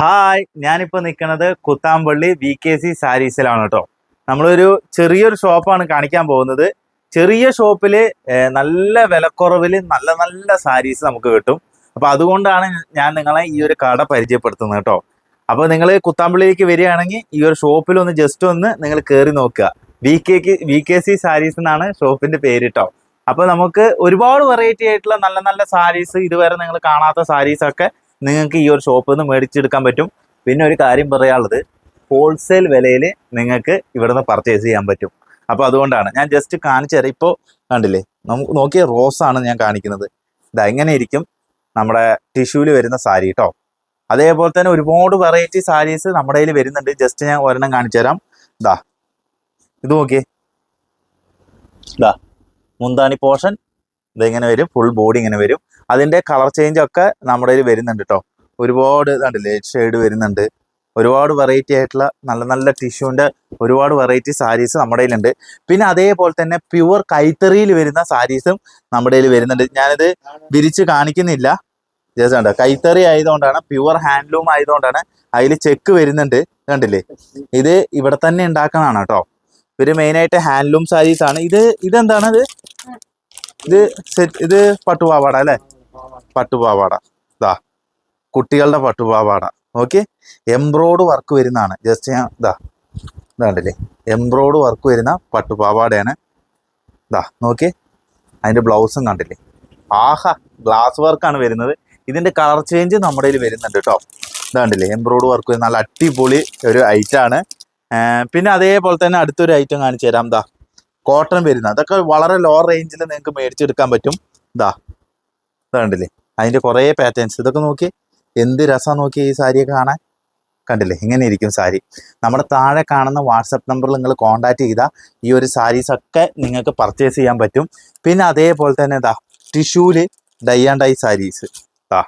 Hi ഞാനിപ്പോൾ നിൽക്കുന്നത് Kuthampully V K C സാരീസിലാണ് കേട്ടോ. നമ്മളൊരു ചെറിയൊരു ഷോപ്പാണ് കാണിക്കാൻ പോകുന്നത്. ചെറിയ ഷോപ്പിൽ നല്ല വിലക്കുറവിൽ നല്ല നല്ല സാരീസ് നമുക്ക് കിട്ടും. അപ്പോൾ അതുകൊണ്ടാണ് ഞാൻ നിങ്ങളെ ഈ ഒരു കട പരിചയപ്പെടുത്തുന്നത് കേട്ടോ. അപ്പോൾ നിങ്ങൾ കുത്താമ്പള്ളിയിലേക്ക് വരികയാണെങ്കിൽ ഈ ഒരു ഷോപ്പിൽ ഒന്ന് ജസ്റ്റ് ഒന്ന് നിങ്ങൾ കയറി നോക്കുക. V K V K C sarees എന്നാണ് ഷോപ്പിന്റെ പേര് കേട്ടോ. അപ്പോൾ നമുക്ക് ഒരുപാട് വെറൈറ്റി ആയിട്ടുള്ള നല്ല നല്ല സാരീസ് ഇതുവരെ നിങ്ങൾ കാണാത്ത സാരീസ് ഒക്കെ നിങ്ങൾക്ക് ഈ ഒരു ഷോപ്പിൽ നിന്ന് മേടിച്ചെടുക്കാൻ പറ്റും. പിന്നെ ഒരു കാര്യം പറയാനുള്ളത് ഹോൾസെയിൽ വിലയിൽ നിങ്ങൾക്ക് ഇവിടുന്ന് പർച്ചേസ് ചെയ്യാൻ പറ്റും. അപ്പോൾ അതുകൊണ്ടാണ്. ഞാൻ ജസ്റ്റ് കാണിച്ചു തരാം. ഇപ്പോൾ കണ്ടില്ലേ? നമുക്ക് നോക്കിയ റോസ് ആണ് ഞാൻ കാണിക്കുന്നത്. ഇതാ എങ്ങനെ ഇരിക്കും നമ്മുടെ ടിഷ്യൂവിൽ വരുന്ന സാരി കേട്ടോ അതേപോലെ തന്നെ ഒരുപാട് വെറൈറ്റി സാരീസ് നമ്മുടെ കയ്യിൽ വരുന്നുണ്ട്. ജസ്റ്റ് ഞാൻ ഒരെണ്ണം കാണിച്ചു തരാം. ഇതാ ഇത് നോക്കിയേ. ഇതാ മുന്താണി പോർഷൻ. ഇതിങ്ങനെ വരും ഫുൾ ബോഡി ഇങ്ങനെ വരും. അതിന്റെ കളർ ചേഞ്ച് ഒക്കെ നമ്മുടെ കയ്യിൽ വരുന്നുണ്ട് കേട്ടോ ഒരുപാട് കണ്ടില്ലേ ഷെയ്ഡ് വരുന്നുണ്ട്. ഒരുപാട് വെറൈറ്റി ആയിട്ടുള്ള നല്ല നല്ല ടിഷ്യൂവിന്റെ ഒരുപാട് വെറൈറ്റി സാരീസ് നമ്മുടെ കയ്യിലുണ്ട്. പിന്നെ അതേപോലെ തന്നെ പ്യുവർ കൈത്തറിയിൽ വരുന്ന സാരീസും നമ്മുടെ കയ്യിൽ വരുന്നുണ്ട്. ഞാനിത് വിരിച്ച് കാണിക്കുന്നില്ല. ജസ്റ്റ് കണ്ടോ? കൈത്തറി ആയതുകൊണ്ടാണ് പ്യുവർ ഹാൻഡ്ലൂം ആയതുകൊണ്ടാണ് അതിൽ ചെക്ക് വരുന്നുണ്ട്. കണ്ടില്ലേ? ഇത് ഇവിടെ തന്നെ ഉണ്ടാക്കണതാണ് കേട്ടോ ഇവർ മെയിനായിട്ട് ഹാൻഡ്ലൂം സാരീസ് ആണ്. ഇത് ഇതെന്താണ് ഇത്? ഇത് സെറ്റ് ഇത് പട്ടുപാവാട അല്ലേ? പട്ടുപാവാട. ഇതാ കുട്ടികളുടെ പട്ടുപാവാട. ഓക്കെ എംബ്രോയ്ഡ് വർക്ക് വരുന്നതാണ്. ജസ്റ്റ് ഞാൻ ഇതാ ഇതാണ്ടല്ലേ. എംബ്രോയ്ഡ് വർക്ക് വരുന്ന പട്ടുപാവാടയാണ്. ഇതാ നോക്കി അതിന്റെ ബ്ലൗസും കണ്ടില്ലേ? ആഹാ ഗ്ലാസ് വർക്കാണ് വരുന്നത്. ഇതിന്റെ കളർ ചേഞ്ച് നമ്മുടെ കയ്യിൽ വരുന്നുണ്ട് കേട്ടോ. ഇതാണ്ടില്ലേ എംബ്രോയ്ഡ് വർക്ക് നല്ല അടിപൊളി ഒരു ഐറ്റമാണ് പിന്നെ അതേപോലെ തന്നെ അടുത്തൊരു ഐറ്റം കാണിച്ചു തരാം. ദാ കോട്ടൺ വരുന്ന അതൊക്കെ വളരെ ലോ റേഞ്ചിൽ നിങ്ങൾക്ക് മേടിച്ചെടുക്കാൻ പറ്റും. ഇതാ കണ്ടില്ലേ? അതിന്റെ കുറേ പാറ്റേൺസ് ഇതൊക്കെ നോക്കി എന്ത് രസമാണ് നോക്കി ഈ സാരിയൊക്കെ കാണാൻ. കണ്ടില്ലേ? ഇങ്ങനെ ഇരിക്കും സാരി. നമ്മുടെ താഴെ കാണുന്ന വാട്സപ്പ് നമ്പറിൽ നിങ്ങൾ കോൺടാക്ട് ചെയ്താൽ ഈ ഒരു സാരീസ് ഒക്കെ നിങ്ങൾക്ക് പർച്ചേസ് ചെയ്യാൻ പറ്റും. പിന്നെ അതേപോലെ തന്നെ ഇതാ ടിഷ്യൂൽ ഡൈ ആൻഡ് ഡൈ സാരീസ് ഇതാ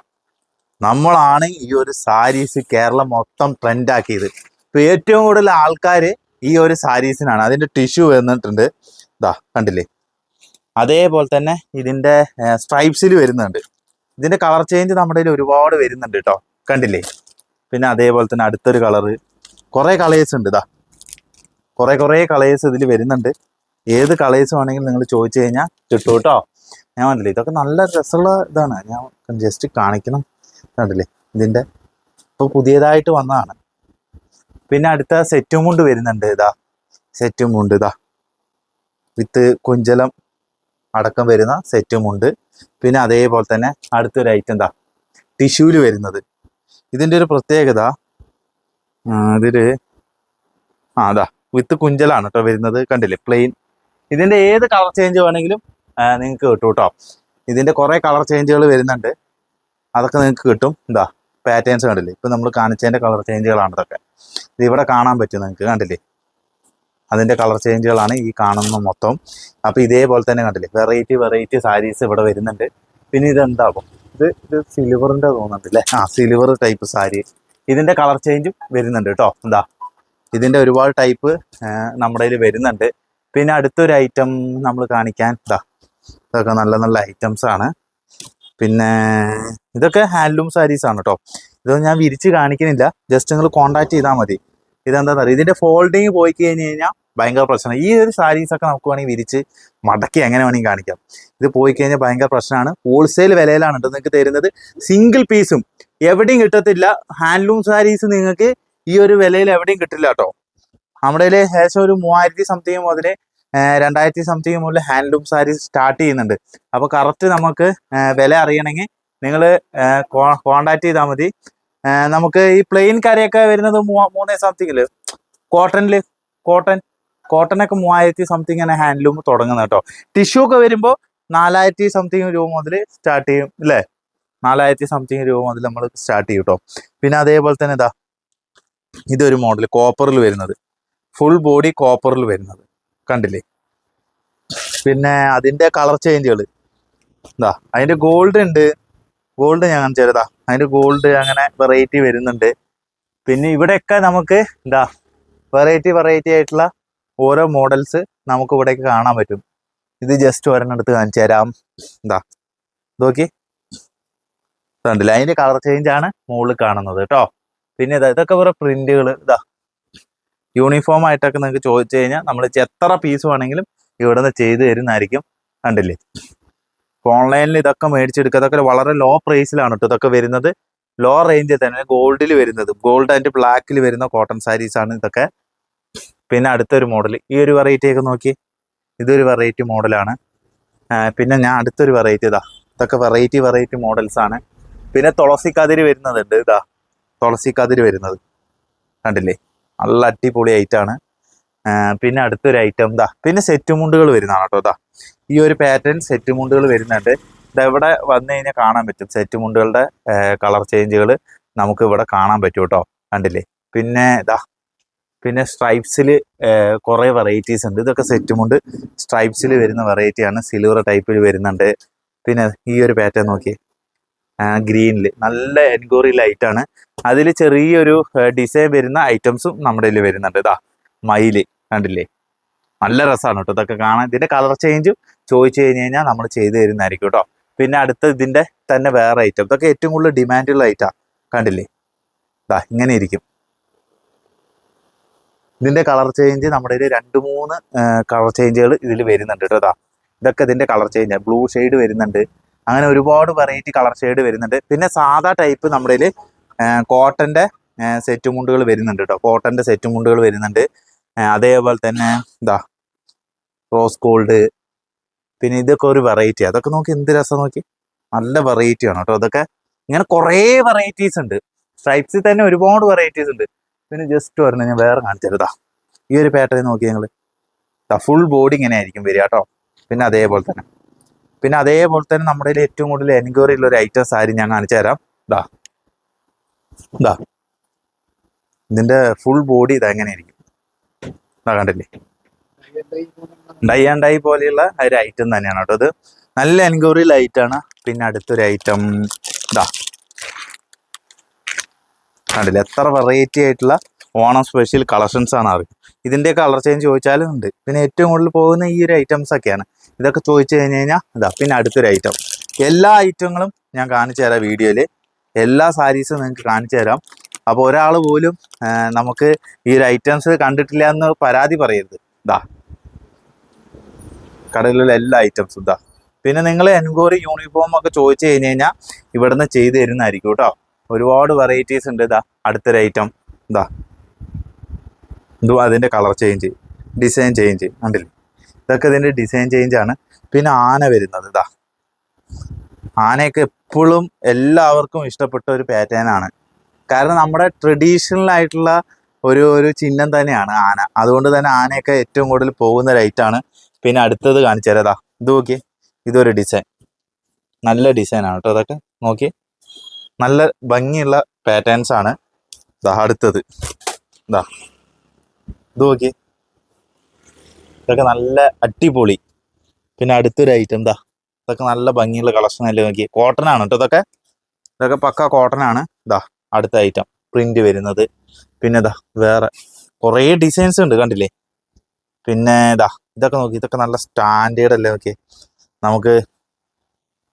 നമ്മളാണ് ഈ ഒരു സാരീസ് കേരളം മൊത്തം ട്രെൻഡാക്കിയത് ഇപ്പോൾ ഇപ്പൊ ഏറ്റവും കൂടുതൽ ആൾക്കാർ ഈ ഒരു സാരീസിനാണ് അതിന്റെ ടിഷ്യൂ വന്നിട്ടുണ്ട്. ഇതാ കണ്ടില്ലേ? അതേപോലെ തന്നെ ഇതിന്റെ സ്ട്രൈപ്സിൽ വരുന്നുണ്ട്. ഇതിന്റെ കളർ ചേഞ്ച് നമ്മുടെ ഒരുപാട് വരുന്നുണ്ട് കേട്ടോ കണ്ടില്ലേ? പിന്നെ അതേപോലെ തന്നെ അടുത്തൊരു കളറ് കുറേ കളേഴ്സ് ഉണ്ട് ഇതാ കുറേ കുറേ കളേഴ്സ് ഇതിൽ വരുന്നുണ്ട്. ഏത് കളേഴ്സ് വേണമെങ്കിലും നിങ്ങൾ ചോദിച്ചു കഴിഞ്ഞാൽ കിട്ടും കേട്ടോ ഞാൻ കണ്ടില്ലേ? ഇതൊക്കെ നല്ല രസമുള്ള ഇതാണ്. ഞാൻ ജസ്റ്റ് കാണിക്കണം. കണ്ടില്ലേ? ഇതിന്റെ ഇപ്പോൾ പുതിയതായിട്ട് വന്നതാണ്. പിന്നെ അടുത്ത സെറ്റും മുണ്ട് വരുന്നുണ്ട് ഇതാ സെറ്റും മുണ്ട് ഇതാ വിത്ത് കുഞ്ചലം അടക്കം വരുന്ന സെറ്റും ഉണ്ട്. പിന്നെ അതേപോലെ തന്നെ അടുത്തൊരു ഐറ്റം എന്താ ടിഷ്യൂൽ വരുന്നത്. ഇതിന്റെ ഒരു പ്രത്യേകത ഇതിൽ ആ അതാ വിത്ത് കുഞ്ചലാണ് കേട്ടോ വരുന്നത്. കണ്ടില്ലേ? പ്ലെയിൻ ഇതിന്റെ ഏത് കളർ ചേഞ്ച് വേണമെങ്കിലും നിങ്ങൾക്ക് കിട്ടും കേട്ടോ ഇതിന്റെ കുറേ കളർ ചേഞ്ചുകൾ വരുന്നുണ്ട്. അതൊക്കെ നിങ്ങൾക്ക് കിട്ടും. എന്താ പാറ്റേൺസ് കണ്ടില്ലേ? ഇപ്പം നമ്മൾ കാണിച്ചതിന്റെ കളർ ചേഞ്ചുകളാണ് ഇതൊക്കെ. ഇത് ഇവിടെ കാണാൻ പറ്റും നിങ്ങൾക്ക്. കണ്ടില്ലേ? അതിന്റെ കളർ ചേഞ്ചുകളാണ് ഈ കാണുന്ന മൊത്തം. അപ്പോൾ ഇതേപോലെ തന്നെ കണ്ടില്ലേ വെറൈറ്റി വെറൈറ്റി സാരീസ് ഇവിടെ വരുന്നുണ്ട്. പിന്നെ ഇതെന്താകും? ഇത് ഇത് സിൽവറിന്റെ തോന്നുന്നുണ്ട് അല്ലേ ആ സിൽവർ ടൈപ്പ് സാരി ഇതിന്റെ കളർ ചേഞ്ചും വരുന്നുണ്ട് കേട്ടോ. എന്താ ഇതിന്റെ ഒരുപാട് ടൈപ്പ് നമ്മുടെ കയ്യിൽ വരുന്നുണ്ട്. പിന്നെ അടുത്തൊരു ഐറ്റം നമ്മൾ കാണിക്കാൻ ഇതാ ഇതൊക്കെ നല്ല നല്ല ഐറ്റംസ് ആണ്. പിന്നെ ഇതൊക്കെ ഹാൻഡ്ലൂം സാരീസ് ആണ് കേട്ടോ. ഇതൊന്നും ഞാൻ വിരിച്ച് കാണിക്കുന്നില്ല. ജസ്റ്റ് നിങ്ങൾ കോൺടാക്ട് ചെയ്താൽ മതി. ഇതെന്താണെന്ന് അറിയാം? ഇതിന്റെ ഫോൾഡിങ് പോയി കഴിഞ്ഞ് കഴിഞ്ഞാൽ ഭയങ്കര പ്രശ്നം. ഈ ഒരു സാരീസൊക്കെ നമുക്ക് വേണമെങ്കിൽ വിരിച്ച് മടക്കി എങ്ങനെ വേണമെങ്കിൽ കാണിക്കാം. ഇത് പോയി കഴിഞ്ഞാൽ ഭയങ്കര പ്രശ്നമാണ്. ഹോൾസെയിൽ വിലയിലാണ് കേട്ടോ നിങ്ങൾക്ക് തരുന്നത്. സിംഗിൾ പീസും എവിടെയും കിട്ടത്തില്ല. ഹാൻഡ്ലൂം സാരീസ് നിങ്ങൾക്ക് ഈ ഒരു വിലയിൽ എവിടെയും കിട്ടില്ല കേട്ടോ. നമ്മുടെ ഏകദേശം ഒരു മൂവായിരത്തി സംതിങ് മുതൽ രണ്ടായിരത്തി സംതിങ് മുതൽ ഹാൻഡ്ലൂം സാരീസ് സ്റ്റാർട്ട് ചെയ്യുന്നുണ്ട്. അപ്പോൾ കറക്റ്റ് നമുക്ക് വില അറിയണമെങ്കിൽ നിങ്ങൾ കോണ്ടാക്ട് ചെയ്താൽ മതി. നമുക്ക് ഈ പ്ലെയിൻ കരയൊക്കെ വരുന്നത് മൂന്നേ സംതിങ്ങിൽ കോട്ടണിൽ കോട്ടൺ കോട്ടനൊക്കെ മൂവായിരത്തി സംതിങ് ആണ് ഹാൻഡ്ലൂം തുടങ്ങുന്നത് കേട്ടോ. ടിഷ്യൂ ഒക്കെ വരുമ്പോൾ നാലായിരത്തി സംതിങ് രൂപ മുതൽ സ്റ്റാർട്ട് ചെയ്യും അല്ലേ നാലായിരത്തി സംതിങ് രൂപ മുതൽ നമ്മൾ സ്റ്റാർട്ട് ചെയ്യും കേട്ടോ പിന്നെ അതേപോലെ തന്നെ ഇതാ ഇതൊരു മോഡൽ കോപ്പറിൽ വരുന്നത്. ഫുൾ ബോഡി കോപ്പറിൽ വരുന്നത്. കണ്ടില്ലേ? പിന്നെ അതിന്റെ കളർ ചേഞ്ചുകൾ ഇതാ അതിന്റെ ഗോൾഡ് ഉണ്ട്. ഗോൾഡ് ഞാൻ കാണിച്ചു തരാം. ദാ അതിന്റെ ഗോൾഡ് അങ്ങനെ വെറൈറ്റി വരുന്നുണ്ട്. പിന്നെ ഇവിടെയൊക്കെ നമുക്ക് എന്താ വെറൈറ്റി വെറൈറ്റി ആയിട്ടുള്ള ഓരോ മോഡൽസ് നമുക്ക് ഇവിടെ കാണാൻ പറ്റും. ഇത് ജസ്റ്റ് ഒരെണ്ണം എടുത്ത് കാണിച്ചു തരാം. എന്താ നോക്കി. കണ്ടില്ല? അതിന്റെ കളർ ചേഞ്ച് ആണ് മുകളിൽ കാണുന്നത് കേട്ടോ. പിന്നെ ഇതാ ഇതൊക്കെ വേറെ പ്രിന്റുകൾ ഇതാ യൂണിഫോം ആയിട്ടൊക്കെ നിങ്ങൾക്ക് ചോദിച്ചു കഴിഞ്ഞാൽ നമ്മൾ എത്ര പീസ് വേണമെങ്കിലും ഇവിടെ നിന്ന് ചെയ്ത് തരുന്നതായിരിക്കും കണ്ടില്ലേ? ഓൺലൈനിൽ ഇതൊക്കെ മേടിച്ചെടുക്കുക. ഇതൊക്കെ വളരെ ലോ പ്രൈസിലാണ് കേട്ടോ ഇതൊക്കെ വരുന്നത്. ലോ റേഞ്ചിൽ തന്നെ ഗോൾഡിൽ വരുന്നത്. ഗോൾഡ് ആൻഡ് ബ്ലാക്കിൽ വരുന്ന കോട്ടൺ സാരീസ് ആണ് ഇതൊക്കെ. പിന്നെ അടുത്തൊരു മോഡൽ ഈ ഒരു വെറൈറ്റി ഒക്കെ നോക്കി. ഇതൊരു വെറൈറ്റി മോഡലാണ് പിന്നെ ഞാൻ അടുത്തൊരു വെറൈറ്റി ഇതാ. ഇതൊക്കെ വെറൈറ്റി വെറൈറ്റി മോഡൽസ് ആണ്. പിന്നെ തുളസി കതിര് വരുന്നതുണ്ട് ഇതാ. തുളസി കതിര് വരുന്നത്. കണ്ടില്ലേ? നല്ല അടിപൊളി ഐറ്റാണ് പിന്നെ അടുത്തൊരു ഐറ്റം ഇതാ. പിന്നെ സെറ്റ് മുണ്ടുകൾ വരുന്നതാണ് കേട്ടോ ഇതാ. ഈ ഒരു പാറ്റേൺ സെറ്റ് മുണ്ടുകൾ വരുന്നുണ്ട്. ഇതെവിടെ വന്നു കഴിഞ്ഞാൽ കാണാൻ പറ്റും. സെറ്റ് മുണ്ടുകളുടെ കളർ ചേഞ്ചുകൾ നമുക്ക് ഇവിടെ കാണാൻ പറ്റും കേട്ടോ. കണ്ടില്ലേ? പിന്നെ ഇതാ. പിന്നെ സ്ട്രൈപ്സിൽ കുറേ വെറൈറ്റീസ് ഉണ്ട്. ഇതൊക്കെ സെറ്റുമുണ്ട് സ്ട്രൈപ്സിൽ വരുന്ന വെറൈറ്റിയാണ് സിൽവർ ടൈപ്പിൽ വരുന്നുണ്ട്. പിന്നെ ഈ ഒരു പാറ്റേൺ നോക്കി ഗ്രീനിൽ നല്ല എൻക്വയറി ലൈറ്റാണ് അതിൽ ചെറിയൊരു ഡിസൈൻ വരുന്ന ഐറ്റംസും നമ്മുടെ ഇതിൽ വരുന്നുണ്ട്. ഇതാ മയിൽ. കണ്ടില്ലേ? നല്ല രസമാണ് കേട്ടോ ഇതൊക്കെ കാണാൻ. ഇതിന്റെ കളർ ചേഞ്ചും ചോദിച്ചു കഴിഞ്ഞ് കഴിഞ്ഞാൽ നമ്മൾ ചെയ്തു തരുന്നതായിരിക്കും കേട്ടോ പിന്നെ അടുത്ത ഇതിന്റെ തന്നെ വേറെ ഐറ്റം ഇതൊക്കെ ഏറ്റവും കൂടുതൽ ഡിമാൻഡുള്ള ഐറ്റാ കണ്ടില്ലേ? ഇതാ ഇങ്ങനെ ഇരിക്കും. ഇതിന്റെ കളർ ചേഞ്ച് നമ്മുടെ ഇതിൽ രണ്ട് മൂന്ന് കളർ ചേഞ്ചുകൾ ഇതിൽ വരുന്നുണ്ട് കേട്ടോ ഇതാ ഇതൊക്കെ ഇതിന്റെ കളർ ചേഞ്ച് ബ്ലൂ ഷെയ്ഡ് വരുന്നുണ്ട്. അങ്ങനെ ഒരുപാട് വെറൈറ്റി കളർ ഷെയ്ഡ് വരുന്നുണ്ട്. പിന്നെ സാധാ ടൈപ്പ് നമ്മുടെ ഇതിൽ കോട്ടന്റെ സെറ്റ് മുണ്ടുകൾ വരുന്നുണ്ട് കേട്ടോ. കോട്ടന്റെ സെറ്റ് മുണ്ടുകൾ വരുന്നുണ്ട്. അതേപോലെ തന്നെ എന്താ റോസ് ഗോൾഡ് പിന്നെ ഇതൊക്കെ ഒരു വെറൈറ്റി അതൊക്കെ നോക്കി എന്ത് രസം നോക്കി. നല്ല വെറൈറ്റി ആണ് കേട്ടോ. അതൊക്കെ ഇങ്ങനെ കുറേ വെറൈറ്റീസ് ഉണ്ട്. സ്ട്രൈപ്സിൽ തന്നെ ഒരുപാട് വെറൈറ്റീസ് ഉണ്ട്. പിന്നെ ജസ്റ്റ് പറഞ്ഞ ഞാൻ വേറെ കാണിച്ചെടുത്താ ഈ ഒരു പാറ്റേൺ നോക്കി ഞങ്ങൾ ഫുൾ ബോഡി ഇങ്ങനെ ആയിരിക്കും വരിക കേട്ടോ പിന്നെ അതേപോലെ തന്നെ. പിന്നെ അതേപോലെ തന്നെ നമ്മുടെ ഏറ്റവും കൂടുതൽ എൻക്വയറി ഉള്ള ഒരു ഐറ്റം സാരി ഞാൻ കാണിച്ചു തരാം ഇതാ ഇതാ ഇതിന്റെ ഫുൾ ബോഡി ഇതാ എങ്ങനെ ആയിരിക്കും ഇതാ കണ്ടില്ലേ? ഡൈ ആൻഡ് ഡൈ പോലെയുള്ള ഒരു ഐറ്റം തന്നെയാണ് കേട്ടോ ഇത്. നല്ല എൻക്വയറി ലൈറ്റ് ആണ്. പിന്നെ അടുത്തൊരു ഐറ്റം ഇതാ കണ്ടില്ലേ? എത്ര വെറൈറ്റി ആയിട്ടുള്ള ഓണം സ്പെഷ്യൽ കളക്ഷൻസ് ആണ് അറിയും ഇതിന്റെ കളർ ചേഞ്ച് ചോദിച്ചാലും ഉണ്ട്. പിന്നെ ഏറ്റവും കൂടുതൽ പോകുന്ന ഈ ഒരു ഐറ്റംസ് ഒക്കെയാണ്. ഇതൊക്കെ ചോദിച്ചു കഴിഞ്ഞ് കഴിഞ്ഞാൽ ഇതാ പിന്നെ അടുത്തൊരു ഐറ്റം എല്ലാ ഐറ്റങ്ങളും ഞാൻ കാണിച്ചു തരാം വീഡിയോയിൽ എല്ലാ സാരീസും നിങ്ങൾക്ക് കാണിച്ചു തരാം. അപ്പോൾ ഒരാൾ പോലും നമുക്ക് ഈ ഒരു ഐറ്റംസ് കണ്ടിട്ടില്ല എന്ന് പരാതി പറയരുത്. ഇതാ കടയിലുള്ള എല്ലാ ഐറ്റംസും ഇതാ പിന്നെ നിങ്ങൾ എൻക്വയറി യൂണിഫോം ഒക്കെ ചോദിച്ചു കഴിഞ്ഞ് കഴിഞ്ഞാൽ ഇവിടുന്ന് ചെയ്തു തരുന്നതായിരിക്കും കേട്ടോ. ഒരുപാട് വെറൈറ്റീസ് ഉണ്ട്. ഇതാ അടുത്തൊരു ഐറ്റം ഇതാ ഇതും അതിന്റെ കളർ ചേഞ്ച് ഡിസൈൻ ചേഞ്ച് കണ്ടില്ലേ? ഇതൊക്കെ ഇതിന്റെ ഡിസൈൻ ചേഞ്ച് ആണ്. പിന്നെ ആന വരുന്നത്. ഇതാ ആനയൊക്കെ എപ്പോഴും എല്ലാവർക്കും ഇഷ്ടപ്പെട്ട ഒരു പാറ്റേൺ ആണ്. കാരണം നമ്മുടെ ട്രഡീഷണൽ ആയിട്ടുള്ള ഒരു ഒരു ചിഹ്നം തന്നെയാണ് ആന. അതുകൊണ്ട് തന്നെ ആനയൊക്കെ ഏറ്റവും കൂടുതൽ പോകുന്ന ലൈറ്റാണ് പിന്നെ അടുത്തത് കാണിച്ചു തരാം ഇതാ ഇത് നോക്കി ഇതൊരു ഡിസൈൻ നല്ല ഡിസൈനാണ് കേട്ടോ അതൊക്കെ നോക്കി നല്ല ഭംഗിയുള്ള പാറ്റേൺസ് ആണ് ഇതാ അടുത്തത്. ഇതാ ഇത് നോക്കി. ഇതൊക്കെ നല്ല അടിപൊളി. പിന്നെ അടുത്തൊരു ഐറ്റം ഇതാ ഇതൊക്കെ നല്ല ഭംഗിയുള്ള കളക്ഷൻ അല്ലേ നോക്കി കോട്ടൺ ആണ് കേട്ടോ ഇതൊക്കെ. ഇതൊക്കെ പക്ക കോട്ടൺ ആണ്. ഇതാ അടുത്ത ഐറ്റം പ്രിന്റ് വരുന്നത്. പിന്നെ ഇതാ വേറെ കുറേ ഡിസൈൻസ് ഉണ്ട് കണ്ടില്ലേ? പിന്നെ ഇതാ ഇതൊക്കെ നോക്കി. ഇതൊക്കെ നല്ല സ്റ്റാൻഡേർഡ് അല്ലേ നോക്കി നമുക്ക്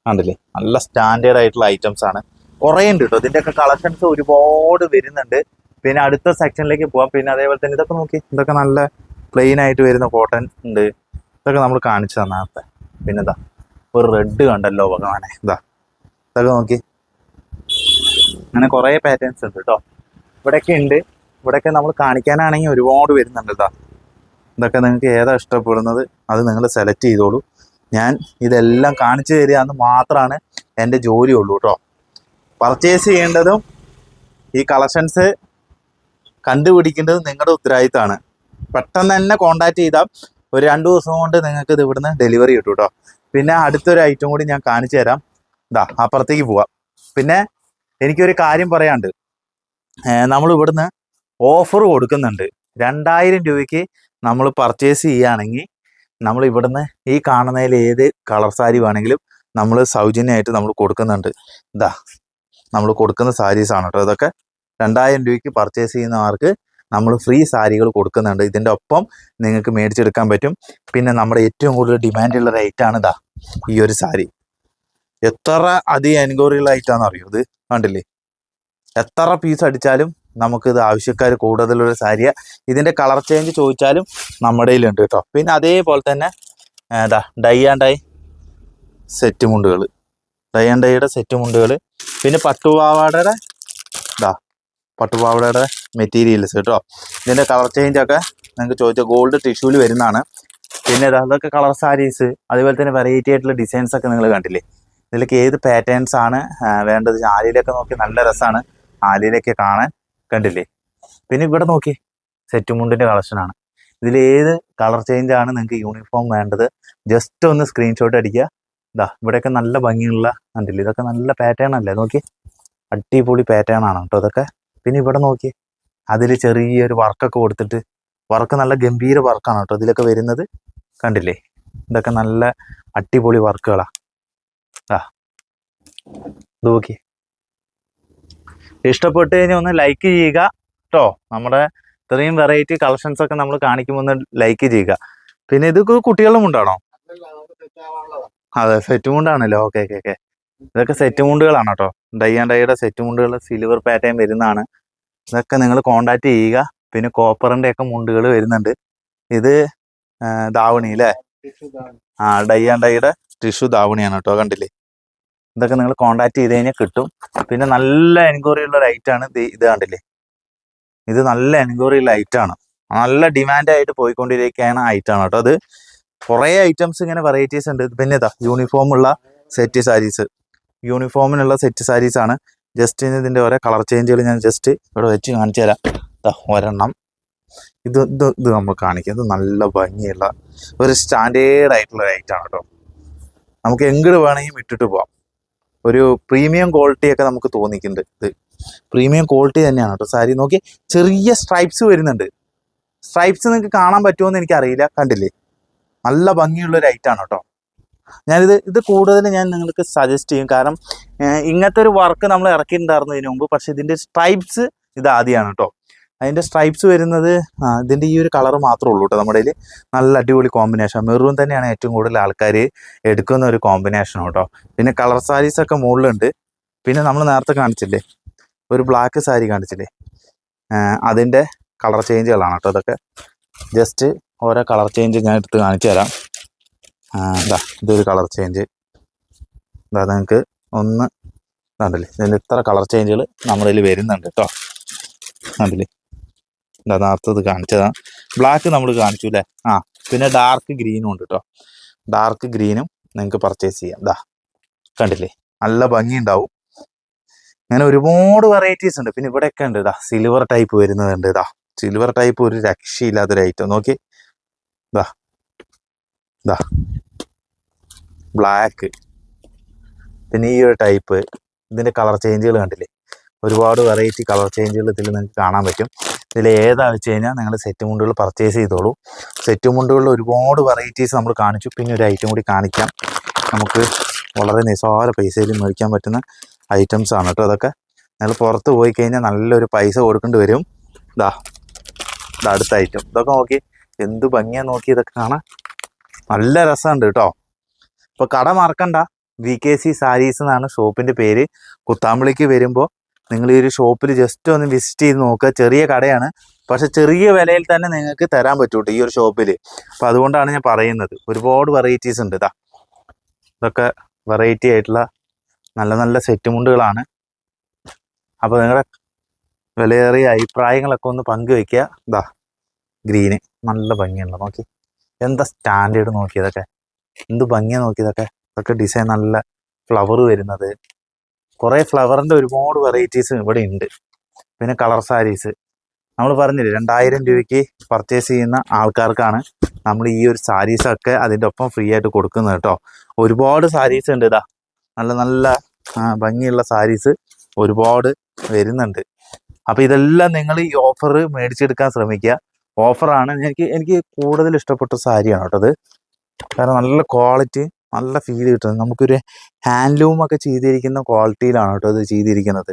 കണ്ടില്ലേ? നല്ല സ്റ്റാൻഡേർഡ് ആയിട്ടുള്ള ഐറ്റംസ് ആണ്. കുറേ ഉണ്ട് കേട്ടോ ഇതിന്റെയൊക്കെ കളക്ഷൻസ് ഒരുപാട് വരുന്നുണ്ട്. പിന്നെ അടുത്ത സെക്ഷനിലേക്ക് പോവാം. പിന്നെ അതേപോലെ തന്നെ ഇതൊക്കെ നോക്കി. ഇതൊക്കെ നല്ല പ്ലെയിൻ ആയിട്ട് വരുന്ന കോട്ടൺ ഉണ്ട്. ഇതൊക്കെ നമ്മൾ കാണിച്ചു തന്നാത്തെ പിന്നെ ഇതാ ഒരു റെഡ് കണ്ടല്ലോ ഭഗവാനെ. ഇതാ ഇതൊക്കെ നോക്കി. അങ്ങനെ കുറേ പാറ്റേൺസ് ഉണ്ട് കേട്ടോ ഇവിടെയൊക്കെ ഉണ്ട്. ഇവിടെയൊക്കെ നമ്മൾ കാണിക്കാനാണെങ്കിൽ ഒരുപാട് വരുന്നുണ്ട് ഇതാ. ഇതൊക്കെ നിങ്ങൾക്ക് ഏതാ ഇഷ്ടപ്പെടുന്നത്? അത് നിങ്ങൾ സെലക്ട് ചെയ്തോളൂ. ഞാൻ ഇതെല്ലാം കാണിച്ചു തരിക എന്ന് മാത്രമാണ് എന്റെ ജോലി ഉള്ളൂ കേട്ടോ പർച്ചേസ് ചെയ്യേണ്ടതും ഈ കളക്ഷൻസ് കണ്ടുപിടിക്കേണ്ടതും നിങ്ങളുടെ ഉത്തരവാദിത്തമാണ്. പെട്ടെന്ന് തന്നെ കോണ്ടാക്ട് ചെയ്താൽ ഒരു രണ്ട് ദിവസം കൊണ്ട് നിങ്ങൾക്ക് ഇത് ഇവിടുന്ന് ഡെലിവറി കിട്ടും കേട്ടോ പിന്നെ അടുത്തൊരു ഐറ്റം കൂടി ഞാൻ കാണിച്ചു തരാം. ഇതാ അപ്പുറത്തേക്ക് പോവാം. പിന്നെ എനിക്കൊരു കാര്യം പറയാണ്ട് നമ്മൾ ഇവിടുന്ന് ഓഫർ കൊടുക്കുന്നുണ്ട്. രണ്ടായിരം രൂപയ്ക്ക് നമ്മൾ പർച്ചേസ് ചെയ്യുകയാണെങ്കിൽ നമ്മൾ ഇവിടുന്ന് ഈ കാണുന്നതിൽ ഏത് കളർ സാരി വേണമെങ്കിലും നമ്മൾ സൗജന്യമായിട്ട് നമ്മൾ കൊടുക്കുന്നുണ്ട്. ഇതാ നമ്മൾ കൊടുക്കുന്ന സാരീസ് ആണ് കേട്ടോ ഇതൊക്കെ രണ്ടായിരം രൂപയ്ക്ക് പർച്ചേസ് ചെയ്യുന്നവർക്ക് നമ്മൾ ഫ്രീ സാരികൾ കൊടുക്കുന്നുണ്ട്. ഇതിന്റെ ഒപ്പം നിങ്ങൾക്ക് മേടിച്ചെടുക്കാൻ പറ്റും. പിന്നെ നമ്മുടെ ഏറ്റവും കൂടുതൽ ഡിമാൻഡുള്ള റേറ്റാണ് ഇതാ ഈ ഒരു സാരി എത്ര അതി എൻക്വയറിയുള്ള ഐറ്റാന്ന് അറിയോ ഇത്? കണ്ടില്ലേ? എത്ര പീസ് അടിച്ചാലും നമുക്കിത് ആവശ്യക്കാർ കൂടുതലുള്ള സാരിയ ഇതിന്റെ കളർ ചേഞ്ച് ചോദിച്ചാലും നമ്മുടെ കയ്യിലുണ്ട് കേട്ടോ പിന്നെ അതേപോലെ തന്നെ ഏതാ ഡൈ ആൻഡ് ഡൈ സെറ്റ് മുണ്ടുകൾ. ഡൈ ആൻഡ് ഡൈയുടെ സെറ്റ് മുണ്ടുകൾ പിന്നെ പട്ടുപാവാടയുടെ ഇതാ പട്ടുപാവാടയുടെ മെറ്റീരിയൽസ് കേട്ടോ. ഇതിന്റെ കളർ ചേഞ്ച് ഒക്കെ നിങ്ങൾക്ക് ചോദിച്ച ഗോൾഡ് ടിഷ്യൂൽ വരുന്നതാണ്. പിന്നെ അതൊക്കെ കളർ സാരീസ് അതുപോലെ തന്നെ വെറൈറ്റി ആയിട്ടുള്ള ഡിസൈൻസ് ഒക്കെ നിങ്ങൾ കണ്ടില്ലേ? ഇതിലേക്ക് ഏത് പാറ്റേൺസ് ആണ് വേണ്ടത്? ആലിയിലൊക്കെ നോക്കി നല്ല രസമാണ് ആലിയിലൊക്കെ കാണാൻ കണ്ടില്ലേ? പിന്നെ ഇവിടെ നോക്കി സെറ്റ് മുണ്ടിന്റെ കളക്ഷൻ ആണ്. ഇതിൽ ഏത് കളർ ചേഞ്ച് ആണ് നിങ്ങൾക്ക് യൂണിഫോം വേണ്ടത്? ജസ്റ്റ് ഒന്ന് സ്ക്രീൻഷോട്ട് അടിക്കുക. ഇതാ ഇവിടെയൊക്കെ നല്ല ഭംഗിയുള്ള കണ്ടില്ല? ഇതൊക്കെ നല്ല പാറ്റേൺ അല്ലേ? നോക്കി. അടിപൊളി പാറ്റേൺ ആണ് കേട്ടോ ഇതൊക്കെ. പിന്നെ ഇവിടെ നോക്കി. അതിൽ ചെറിയൊരു വർക്കൊക്കെ കൊടുത്തിട്ട് വർക്ക് നല്ല ഗംഭീര വർക്കാണ് കേട്ടോ ഇതിലൊക്കെ വരുന്നത്. കണ്ടില്ലേ? ഇതൊക്കെ നല്ല അടിപൊളി വർക്കുകളാ ആ നോക്കി. ഇഷ്ടപ്പെട്ട് കഴിഞ്ഞാൽ ഒന്ന് ലൈക്ക് ചെയ്യുക കേട്ടോ. നമ്മുടെ ഇത്രയും വെറൈറ്റി കളക്ഷൻസ് ഒക്കെ നമ്മൾ കാണിക്കുമ്പോൾ ഒന്ന് ലൈക്ക് ചെയ്യുക. പിന്നെ ഇത് കുട്ടികളും ഉണ്ടാണോ അതെ സെറ്റ് മുണ്ടാണല്ലോ ഓക്കെ ഓക്കെ ഓക്കെ ഇതൊക്കെ സെറ്റ് മുണ്ടുകളാണ് കേട്ടോ. ഡൈ ആൻഡ് ഡൈയുടെ സെറ്റ് മുണ്ടുകൾ സിൽവർ പാറ്റേൺ വരുന്നതാണ്. ഇതൊക്കെ നിങ്ങൾ കോണ്ടാക്ട് ചെയ്യുക. പിന്നെ കോപ്പറിന്റെ ഒക്കെ മുണ്ടുകൾ വരുന്നുണ്ട്. ഇത് ദാവണി അല്ലേ? ആ ഡൈ ആൻഡ് ഡൈയുടെ ടിഷ്യൂ ദാവണിയാണ് കേട്ടോ കണ്ടില്ലേ? ഇതൊക്കെ നിങ്ങൾ കോണ്ടാക്ട് ചെയ്ത് കഴിഞ്ഞാൽ കിട്ടും. പിന്നെ നല്ല എൻക്വയറി ഉള്ള ആണ് ഇത് കണ്ടില്ലേ? ഇത് നല്ല എൻക്വയറി ലൈറ്റ് ആണ്. നല്ല ഡിമാൻഡായിട്ട് പോയിക്കൊണ്ടിരിക്കുകയാണ് ഐറ്റാണ് കേട്ടോ അത്. കുറേ ഐറ്റംസ് ഇങ്ങനെ വെറൈറ്റീസ് ഉണ്ട്. പിന്നെ ഇതാ യൂണിഫോം ഉള്ള സെറ്റ് സാരീസ് യൂണിഫോമിനുള്ള സെറ്റ് സാരീസ് ആണ്. ജസ്റ്റ് ഇതിന്റെ ഓരോ കളർ ചേഞ്ചുകൾ ഞാൻ ജസ്റ്റ് ഇവിടെ വെച്ച് കാണിച്ചു തരാം. ഒരെണ്ണം. ഇത് ഇത് ഇത് നമ്മൾ കാണിക്കാം. ഇത് നല്ല ഭംഗിയുള്ള ഒരു സ്റ്റാൻഡേർഡ് ആയിട്ടുള്ള ഐറ്റമാണ് കേട്ടോ നമുക്ക് എങ്ങോട്ട് വേണമെങ്കിലും ഇട്ടിട്ട് പോവാം. ഒരു പ്രീമിയം ക്വാളിറ്റി ഒക്കെ നമുക്ക് തോന്നിക്കുന്നുണ്ട് ഇത്. പ്രീമിയം ക്വാളിറ്റി തന്നെയാണ് കേട്ടോ സാരി. നോക്കി ചെറിയ സ്ട്രൈപ്സ് വരുന്നുണ്ട്. സ്ട്രൈപ്സ് നിങ്ങൾക്ക് കാണാൻ പറ്റുമോ എന്ന് എനിക്കറിയില്ല. കണ്ടില്ലേ? നല്ല ഭംഗിയുള്ള ഒരു ഐറ്റാണ് കേട്ടോ ഞാനിത് ഇത് കൂടുതൽ ഞാൻ നിങ്ങൾക്ക് സജസ്റ്റ് ചെയ്യും. കാരണം ഇങ്ങനത്തെ ഒരു വർക്ക് നമ്മൾ ഇറക്കിയിട്ടുണ്ടായിരുന്നു ഇതിനു മുമ്പ് പക്ഷെ ഇതിന്റെ സ്ട്രൈപ്സ് ഇത് ആദ്യമാണ് കേട്ടോ അതിന്റെ സ്ട്രൈപ്സ് വരുന്നത് ഇതിന്റെ ഈ ഒരു കളർ മാത്രമേ ഉള്ളൂ കേട്ടോ നമ്മുടെ നല്ല അടിപൊളി കോമ്പിനേഷൻ മെറൂൺ തന്നെയാണ് ഏറ്റവും കൂടുതൽ ആൾക്കാർ എടുക്കുന്ന ഒരു കോമ്പിനേഷൻ കേട്ടോ പിന്നെ കളർ സാരീസ് ഒക്കെ മുകളിലുണ്ട്. പിന്നെ നമ്മൾ നേരത്തെ കാണിച്ചില്ലേ? ഒരു ബ്ലാക്ക് സാരി കാണിച്ചില്ലേ? അതിന്റെ കളർ ചേഞ്ചുകളാണ് കേട്ടോ ഇതൊക്കെ. ജസ്റ്റ് ഓരോ കളർ ചേഞ്ച് ഞാൻ എടുത്ത് കാണിച്ചു തരാം. എന്താ ഇതാ ഇതൊരു കളർ ചേഞ്ച്. ഇതാ നിങ്ങൾക്ക് ഒന്ന് കണ്ടില്ലേ? ഇതിന്റെ ഇത്ര കളർ ചേഞ്ചുകൾ നമ്മുടെ ഇതിൽ വരുന്നുണ്ട് കേട്ടോ കണ്ടില്ലേ? ഇതാ നേരത്തത് കാണിച്ചതാണ് ബ്ലാക്ക് നമ്മൾ കാണിച്ചു അല്ലേ ആ പിന്നെ ഡാർക്ക് ഗ്രീനും ഉണ്ട് കേട്ടോ ഡാർക്ക് ഗ്രീനും നിങ്ങൾക്ക് പർച്ചേസ് ചെയ്യാം. ഇതാ കണ്ടില്ലേ? നല്ല ഭംഗി ഉണ്ടാവും അങ്ങനെ ഒരുപാട് വെറൈറ്റീസ് ഉണ്ട്. പിന്നെ ഇവിടെയൊക്കെ ഉണ്ട്. ഇതാ സിൽവർ ടൈപ്പ് വരുന്നതുണ്ട് ഇതാ സിൽവർ ടൈപ്പ് ഒരു രക്ഷയില്ലാത്തൊരു ഐറ്റം നോക്കി ഇതാ ഇതാ ബ്ലാക്ക് പിന്നെ ഈ ഒരു ടൈപ്പ് ഇതിന്റെ കളർ ചേഞ്ചുകൾ കണ്ടില്ലേ? ഒരുപാട് വെറൈറ്റി കളർ ചേഞ്ചുകൾ ഇതിൽ നിങ്ങൾക്ക് കാണാൻ പറ്റും. ഇതിൽ ഏതാ വെച്ച് കഴിഞ്ഞാൽ നിങ്ങൾ സെറ്റ് മുണ്ടുകൾ പർച്ചേസ് ചെയ്തോളൂ. സെറ്റ് മുണ്ടുകളിൽ ഒരുപാട് വെറൈറ്റീസ് നമ്മൾ കാണിച്ചു. പിന്നെ ഒരു ഐറ്റം കൂടി കാണിക്കാം. നമുക്ക് വളരെ നിസ്സാര പൈസയിൽ മേടിക്കാൻ പറ്റുന്ന ഐറ്റംസ് ആണ് കേട്ടോ അതൊക്കെ. നിങ്ങൾ പുറത്ത് പോയി കഴിഞ്ഞാൽ നല്ലൊരു പൈസ കൊടുക്കേണ്ടി വരും. ഇതാ ഇതാ അടുത്ത ഐറ്റം ഇതൊക്കെ നോക്കി. എന്ത് ഭംഗിയാ നോക്കി ഇതൊക്കെ കാണാൻ. നല്ല രസമുണ്ട് കേട്ടോ. ഇപ്പൊ കട മറക്കണ്ട. വി കെ സി സാരീസ് എന്നാണ് ഷോപ്പിന്റെ പേര്. കുത്താമ്പളിക്ക് വരുമ്പോൾ നിങ്ങൾ ഈ ഒരു ഷോപ്പിൽ ജസ്റ്റ് ഒന്ന് വിസിറ്റ് ചെയ്ത് നോക്കുക. ചെറിയ കടയാണ്. പക്ഷെ ചെറിയ വിലയിൽ തന്നെ നിങ്ങൾക്ക് തരാൻ പറ്റൂട്ടോ ഈ ഒരു ഷോപ്പിൽ അപ്പോൾ അതുകൊണ്ടാണ് ഞാൻ പറയുന്നത്. ഒരുപാട് വെറൈറ്റീസ് ഉണ്ട് ഇതാ. ഇതൊക്കെ വെറൈറ്റി ആയിട്ടുള്ള നല്ല നല്ല സെറ്റ് മുണ്ടുകളാണ്. അപ്പോൾ നിങ്ങളുടെ വിലയേറിയ അഭിപ്രായങ്ങളൊക്കെ ഒന്ന് പങ്കുവെക്കുക ഇതാ ഗ്രീന് നല്ല ഭംഗിയുള്ള നോക്കി. എന്താ സ്റ്റാൻഡേർഡ് നോക്കി ഇതൊക്കെ എന്ത് ഭംഗിയാണ് നോക്കി ഇതൊക്കെ ഇതൊക്കെ ഡിസൈൻ നല്ല ഫ്ലവർ വരുന്നത്. കുറേ ഫ്ലവറിന്റെ ഒരുപാട് വെറൈറ്റീസ് ഇവിടെ ഉണ്ട്. പിന്നെ കളർ സാരീസ് നമ്മൾ പറഞ്ഞില്ലേ രണ്ടായിരം രൂപയ്ക്ക് പർച്ചേസ് ചെയ്യുന്ന ആൾക്കാർക്കാണ് നമ്മൾ ഈ ഒരു സാരീസ് ഒക്കെ അതിന്റെ ഒപ്പം ഫ്രീ ആയിട്ട് കൊടുക്കുന്നത് കേട്ടോ. ഒരുപാട് സാരീസ് ഉണ്ട് ഇതാ. നല്ല നല്ല ഭംഗിയുള്ള സാരീസ് ഒരുപാട് വരുന്നുണ്ട്. അപ്പൊ ഇതെല്ലാം നിങ്ങൾ ഈ ഓഫർ മേടിച്ചെടുക്കാൻ ശ്രമിക്കുക. ഓഫറാണ്. എനിക്ക് എനിക്ക് കൂടുതൽ ഇഷ്ടപ്പെട്ട സാരിയാണ് കേട്ടോ അത്. കാരണം നല്ല ക്വാളിറ്റി നല്ല ഫീൽ കിട്ടുന്നത് നമുക്കൊരു ഹാൻഡ്ലൂം ഒക്കെ ചെയ്തിരിക്കുന്ന ക്വാളിറ്റിയിലാണ് കേട്ടോ ഇത് ചെയ്തിരിക്കുന്നത്.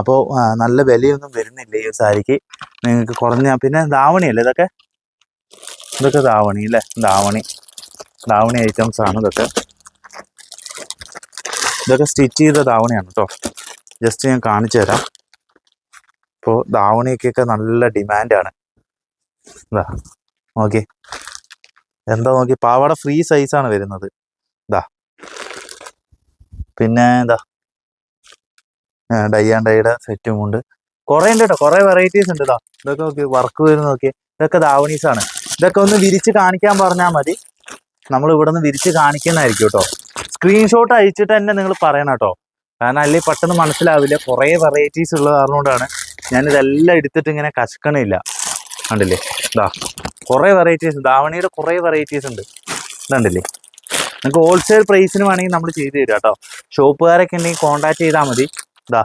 അപ്പോൾ നല്ല വിലയൊന്നും വരുന്നില്ല ഈ സാരിക്ക്. നിങ്ങൾക്ക് കുറഞ്ഞ പിന്നെ ധാവണിയല്ലേ ഇതൊക്കെ? ഇതൊക്കെ ദാവണി അല്ലേ? ദാവണി. ദാവണി ഐറ്റംസ് ആണ് ഇതൊക്കെ. ഇതൊക്കെ സ്റ്റിച്ച് ചെയ്ത ദാവണിയാണ് കേട്ടോ. ജസ്റ്റ് ഞാൻ കാണിച്ചു തരാം ഇപ്പോൾ ദാവണിക്കൊക്കെ നല്ല ഡിമാൻഡാണ്. ഇതാ നോക്കി. എന്താ നോക്കി? പാവാട ഫ്രീ സൈസാണ് വരുന്നത്. ഇതാ പിന്നെ ഇതാ ഡൈ ഡൈയുടെ സെറ്റും ഉണ്ട്. കുറേ ഉണ്ട് കേട്ടോ. കുറേ വെറൈറ്റീസ് ഉണ്ട് ഇതാ ഇതൊക്കെ നോക്കി വർക്ക് വരുന്ന നോക്കി. ഇതൊക്കെ ദാവണീസ് ആണ്. ഇതൊക്കെ ഒന്ന് വിരിച്ച് കാണിക്കാൻ പറഞ്ഞാൽ മതി. നമ്മൾ ഇവിടെ നിന്ന് വിരിച്ച് കാണിക്കുന്നതായിരിക്കും കേട്ടോ. സ്ക്രീൻഷോട്ട് അയച്ചിട്ട് തന്നെ നിങ്ങൾ പറയണം കേട്ടോ. കാരണം അല്ലെങ്കിൽ പെട്ടെന്ന് മനസ്സിലാവില്ല. കുറേ വെറൈറ്റീസ് ഉള്ള കാരണം കൊണ്ടാണ് ഞാനിതെല്ലാം എടുത്തിട്ട് ഇങ്ങനെ കശക്കണില്ല. കണ്ടില്ലേ? ഇതാ കുറേ വെറൈറ്റീസ് ധാവണിയുടെ കുറേ വെറൈറ്റീസ് ഉണ്ട്. ഇതുണ്ടല്ലേ നിങ്ങൾക്ക് ഹോൾസെയിൽ പ്രൈസിന് വേണമെങ്കിൽ നമ്മൾ ചെയ്ത് തരാം കേട്ടോ. ഷോപ്പുകാരൊക്കെ ഉണ്ടെങ്കിൽ കോൺടാക്ട് ചെയ്താൽ മതി. ഇതാ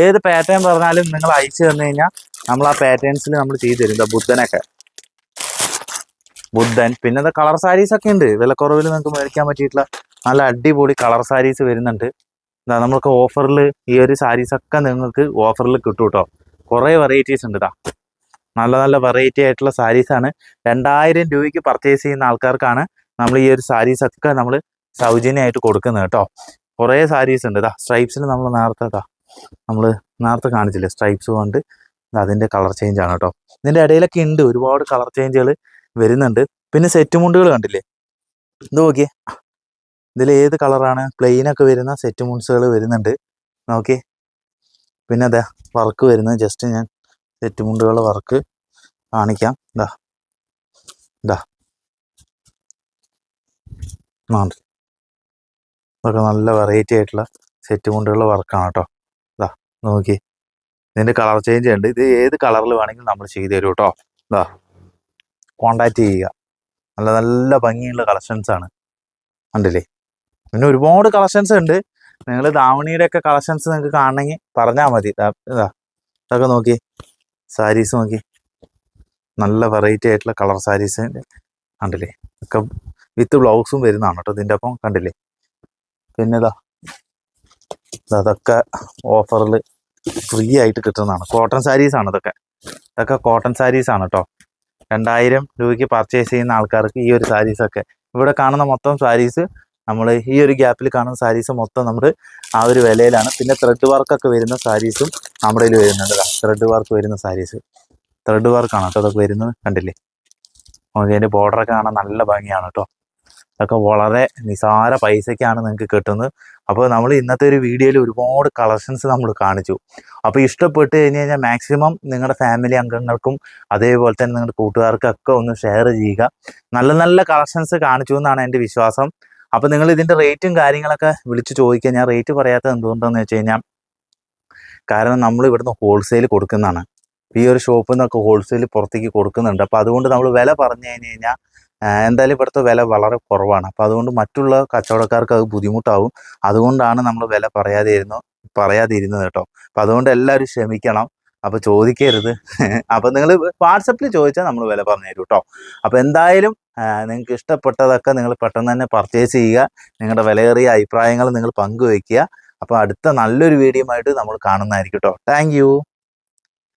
ഏത് പാറ്റേൺ പറഞ്ഞാലും നിങ്ങൾ അയച്ചു തന്നു കഴിഞ്ഞാൽ നമ്മൾ ആ പാറ്റേൺസിൽ നമ്മൾ ചെയ്തു തരും. ഇതാ ബുദ്ധനൊക്കെ. ബുദ്ധൻ. പിന്നെ കളർ സാരീസ് ഒക്കെ ഉണ്ട്. വിലക്കുറവിൽ നിങ്ങൾക്ക് മേടിക്കാൻ പറ്റിയിട്ടുള്ള നല്ല അടിപൊളി കളർ സാരീസ് വരുന്നുണ്ട്. എന്താ നമുക്ക് ഓഫറിൽ ഈ ഒരു സാരീസൊക്കെ നിങ്ങൾക്ക് ഓഫറിൽ കിട്ടും കേട്ടോ കുറേ വെറൈറ്റീസ് ഉണ്ട് ഇതാ നല്ല നല്ല വെറൈറ്റി ആയിട്ടുള്ള സാരീസാണ് രണ്ടായിരം രൂപയ്ക്ക് പർച്ചേസ് ചെയ്യുന്ന ആൾക്കാർക്കാണ് നമ്മൾ ഈ ഒരു സാരീസ് ഒക്കെ നമ്മൾ സൗജന്യമായിട്ട് കൊടുക്കുന്നത് കേട്ടോ. കുറേ സാരീസ് ഉണ്ട്. ഇതാ സ്ട്രൈപ്സിന് നമ്മൾ നേരത്തെ ഇതാ നമ്മൾ നേരത്തെ കാണിച്ചില്ലേ സ്ട്രൈപ്സ് കൊണ്ട്? അതിന്റെ കളർ ചേഞ്ച് ആണ് കേട്ടോ. ഇതിന്റെ ഇടയിലൊക്കെ ഉണ്ട്. ഒരുപാട് കളർ ചേഞ്ചുകൾ വരുന്നുണ്ട്. പിന്നെ സെറ്റ് മുണ്ടുകൾ കണ്ടില്ലേ? ഇത് നോക്കിയേ. ഇതിൽ ഏത് കളറാണ് പ്ലെയിനൊക്കെ വരുന്ന സെറ്റ് മുണ്ട്സുകൾ വരുന്നുണ്ട്. നോക്കി പിന്നെ അതെ വർക്ക് വരുന്നത്. ജസ്റ്റ് ഞാൻ സെറ്റ് മുണ്ടുകളുടെ വർക്ക് കാണിക്കാം. ഇതാ ഇതാ ആണ്ട്. ഇതൊക്കെ നല്ല വെറൈറ്റി ആയിട്ടുള്ള സെറ്റ് മുണ്ടുകളുടെ വർക്കാണ് കേട്ടോ. ഇതാ നോക്കി ഇതിന്റെ കളർ ചേഞ്ച് ഉണ്ട്. ഇത് ഏത് കളറിൽ വേണമെങ്കിലും നമ്മൾ ചെയ്ത് തരും കേട്ടോ. ഇതാ കോണ്ടാക്ട് ചെയ്യുക. നല്ല നല്ല ഭംഗിയുള്ള കളക്ഷൻസ് ആണ്. കണ്ടില്ലേ? പിന്നെ ഒരുപാട് കളക്ഷൻസ് ഉണ്ട്. നിങ്ങൾ ധാവണിയുടെ ഒക്കെ കളക്ഷൻസ് നിങ്ങൾക്ക് കാണണമെങ്കിൽ പറഞ്ഞാൽ മതി. ഇതാ ഇതൊക്കെ നോക്കി സാരീസ് നോക്കി. നല്ല വെറൈറ്റി ആയിട്ടുള്ള കളർ സാരീസ് കണ്ടില്ലേ? ഒക്കെ വിത്ത് ബ്ലൗസും വരുന്നതാണ് കേട്ടോ ഇതിന്റെ ഒപ്പം കണ്ടില്ലേ? പിന്നെ ഇതാ. അതൊക്കെ ഓഫറിൽ ഫ്രീ ആയിട്ട് കിട്ടുന്നതാണ്. കോട്ടൺ സാരീസ് ആണ് ഇതൊക്കെ. ഇതൊക്കെ കോട്ടൺ സാരീസ് ആണ് കേട്ടോ രണ്ടായിരം രൂപയ്ക്ക് പർച്ചേസ് ചെയ്യുന്ന ആൾക്കാർക്ക് ഈ ഒരു സാരീസൊക്കെ ഇവിടെ കാണുന്ന മൊത്തം സാരീസ് നമ്മൾ ഈ ഒരു ഗ്യാപ്പിൽ കാണുന്ന സാരീസ് മൊത്തം നമ്മൾ ആ ഒരു വിലയിലാണ്. പിന്നെ ത്രെഡ് വർക്കൊക്കെ വരുന്ന സാരീസും നമ്മുടെ കയ്യിൽ വരുന്നുണ്ട് ത്രെഡ് വർക്ക് വരുന്ന സാരീസ് ത്രെഡ് വർക്കാണ് കേട്ടോ അതൊക്കെ വരുന്നത് കണ്ടില്ലേ? നമുക്ക് അതിന്റെ ബോർഡറൊക്കെ കാണാൻ നല്ല ഭംഗിയാണ് കേട്ടോ അതൊക്കെ വളരെ നിസാര പൈസയ്ക്കാണ് നിങ്ങൾക്ക് കിട്ടുന്നത്. അപ്പോൾ നമ്മൾ ഇന്നത്തെ ഒരു വീഡിയോയിൽ ഒരുപാട് കളക്ഷൻസ് നമ്മൾ കാണിച്ചു. അപ്പോൾ ഇഷ്ടപ്പെട്ട് കഴിഞ്ഞ് കഴിഞ്ഞാൽ മാക്സിമം നിങ്ങളുടെ ഫാമിലി അംഗങ്ങൾക്കും അതേപോലെ തന്നെ നിങ്ങളുടെ കൂട്ടുകാർക്കൊക്കെ ഒന്ന് ഷെയർ ചെയ്യുക. നല്ല നല്ല കളക്ഷൻസ് കാണിച്ചു എന്നാണ് എന്റെ വിശ്വാസം. അപ്പോൾ നിങ്ങൾ ഇതിന്റെ റേറ്റും കാര്യങ്ങളൊക്കെ വിളിച്ച് ചോദിക്കുക. ഞാൻ റേറ്റ് പറയാത്തത് എന്തുകൊണ്ടാണെന്ന് വെച്ച് കഴിഞ്ഞാൽ കാരണം നമ്മൾ ഇവിടുന്ന് ഹോൾസെയിൽ കൊടുക്കുന്നതാണ്. ഈ ഒരു ഷോപ്പിൽ നിന്നൊക്കെ ഹോൾസെയിൽ പുറത്തേക്ക് കൊടുക്കുന്നുണ്ട്. അപ്പോൾ അതുകൊണ്ട് നമ്മൾ വില പറഞ്ഞു കഴിഞ്ഞ് കഴിഞ്ഞാൽ എന്തായാലും ഇവിടുത്തെ വില വളരെ കുറവാണ്. അപ്പോൾ അതുകൊണ്ട് മറ്റുള്ള കച്ചവടക്കാർക്ക് അത് ബുദ്ധിമുട്ടാവും. അതുകൊണ്ടാണ് നമ്മൾ വില പറയാതിരുന്നു പറയാതിരുന്നത് കേട്ടോ. അപ്പം അതുകൊണ്ട് എല്ലാവരും ക്ഷമിക്കണം അപ്പോൾ ചോദിക്കരുത്. അപ്പോൾ നിങ്ങൾ വാട്സപ്പിൽ ചോദിച്ചാൽ നമ്മൾ വില പറഞ്ഞു തരും കേട്ടോ അപ്പോൾ എന്തായാലും നിങ്ങൾക്ക് ഇഷ്ടപ്പെട്ടതൊക്കെ നിങ്ങൾ പെട്ടെന്ന് തന്നെ പർച്ചേസ് ചെയ്യുക. നിങ്ങളുടെ വിലയേറിയ അഭിപ്രായങ്ങൾ നിങ്ങൾ പങ്കുവയ്ക്കുക അപ്പോൾ അടുത്ത നല്ലൊരു വീഡിയോ ആയിട്ട് നമ്മൾ കാണുന്നതായിരിക്കും കേട്ടോ താങ്ക്